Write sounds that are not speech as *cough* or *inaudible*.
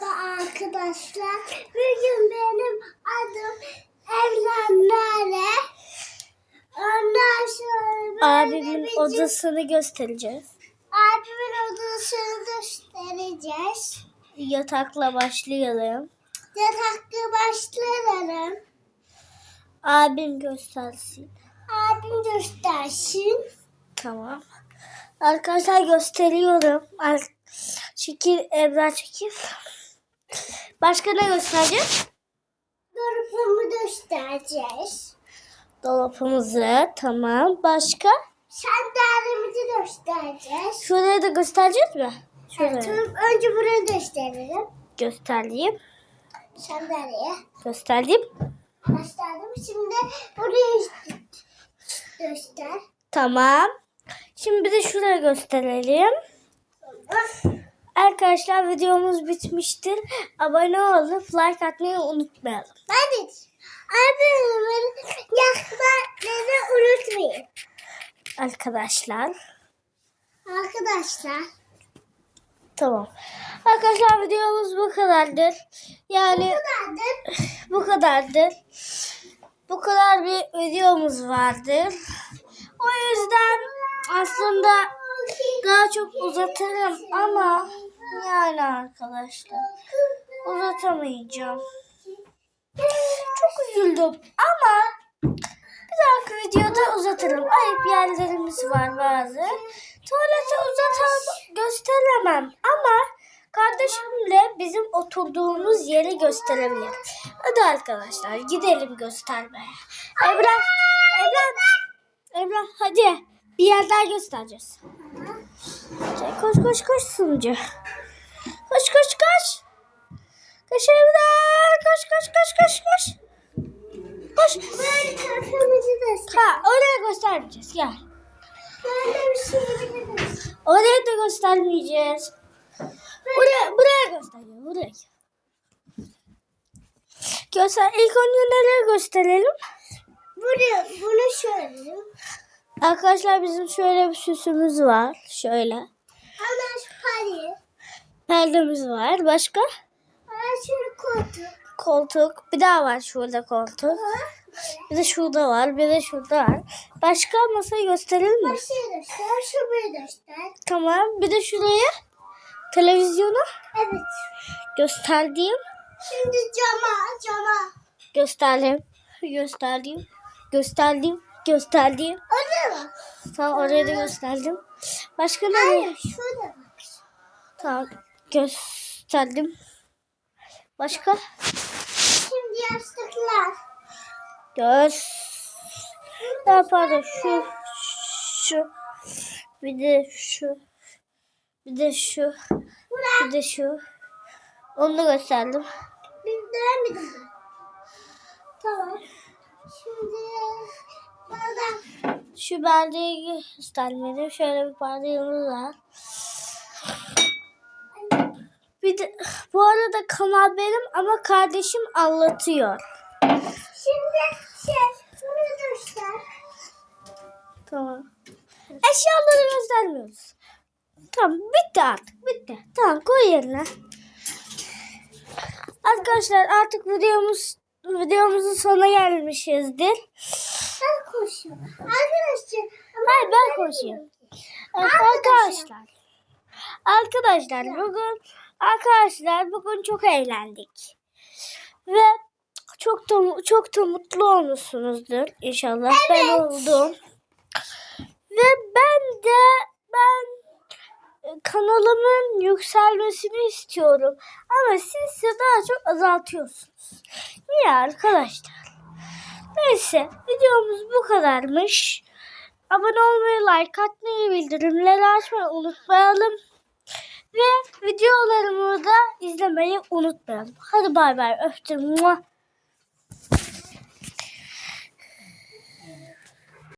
Merhaba arkadaşlar. Bugün benim adım Evren Nare. Ondan sonra Abimin odasını göstereceğiz. Abimin odasını göstereceğiz. Yatakla başlayalım. Yatakta başlarım. Abim göstersin. Abim göstersin. Tamam. Arkadaşlar gösteriyorum. Ar Şekil Ebrar çekil. Başka ne göstereceğiz? Dolabımı göstereceğiz. Dolapımızı. Tamam. Başka? Sandalyemizi göstereceğiz. Şurayı da göstereceğiz mi? Şurayı. Tamam, önce burayı gösterelim. Göstereyim. Sandalyeye. Göstereyim. Başladım. Şimdi burayı göster. Tamam. Şimdi bir de şurayı gösterelim. Arkadaşlar videomuz bitmiştir. Abone olup like atmayı unutmayalım. Hadi. Abimin yakmaları unutmayın. Arkadaşlar. Arkadaşlar. Tamam. Arkadaşlar videomuz bu kadardır. Yani Buradaydı. *laughs* bu kadardır. Bu kadar bir videomuz vardır. O yüzden aslında daha çok uzatırım ama yani arkadaşlar uzatamayacağım. Çok üzüldüm ama bir dahaki videoda uzatırım. Ayıp yerlerimiz var bazı. Tuvaleti uzatan gösteremem ama kardeşimle bizim oturduğumuz yeri gösterebilirim. Hadi arkadaşlar gidelim göstermeye. Emrah, Emrah, Emrah hadi bir yer daha göstereceğiz. Koş koş koş sunucu. Koş koş koş. Koş Emrah. Koş koş koş koş koş. Koş. Ha oraya göstermeyeceğiz gel. Böyle bir şey göster. Oraya da göstermeyeceğiz. Buraya, buraya göstereceğiz. Buraya. Göster. İlk önce neleri gösterelim? Buraya, bunu şöyle. Arkadaşlar bizim şöyle bir süsümüz var. Şöyle. Hemen şu parayı. Perdemiz var. Başka? Hemen şöyle koltuk. Koltuk. Bir daha var şurada koltuk. Bir de şurada var. Bir de şurada var. Başka masayı gösterelim mi? Göster. Şu göster. Tamam. Bir de şuraya televizyonu Evet. gösterdiğim Şimdi cama, cama. gösterdim. Gösterdiğim. Gösterdiğim. Gösterdiğim. Orada mı? Tamam oraya da gösterdim. Başka ne? Hayır, şurada bak. Tamam gösterdim. Başka? Şimdi yastıklar. Göz. Ya pardon şu şu bir de şu bir de şu bir de şu onu da gösterdim. Bir denemedim ben. Tamam. Şimdi. Şu bardağı göstermedim. Şöyle bir bardağımız var. Bir de bu arada kanal benim ama kardeşim anlatıyor. Şimdi şey, bunu göster. Tamam. Eşyaları göstermiyoruz. Tamam bitti artık bitti. Tamam koy yerine. Arkadaşlar artık videomuz videomuzun sonuna gelmişizdir. Ben koşuyorum. Arkadaşlar. Hayır ben koşayım. Arkadaşlar. Arkadaşlar bugün arkadaşlar bugün çok eğlendik. Ve çok da çok da mutlu olmuşsunuzdur inşallah. Ben oldum. Ve ben de ben e, kanalımın yükselmesini istiyorum. Ama siz daha çok azaltıyorsunuz. Niye arkadaşlar? Neyse videomuz bu kadarmış. Abone olmayı, like atmayı, bildirimleri açmayı unutmayalım. Ve videolarımı da izlemeyi unutmayalım. Hadi bay bay öptüm.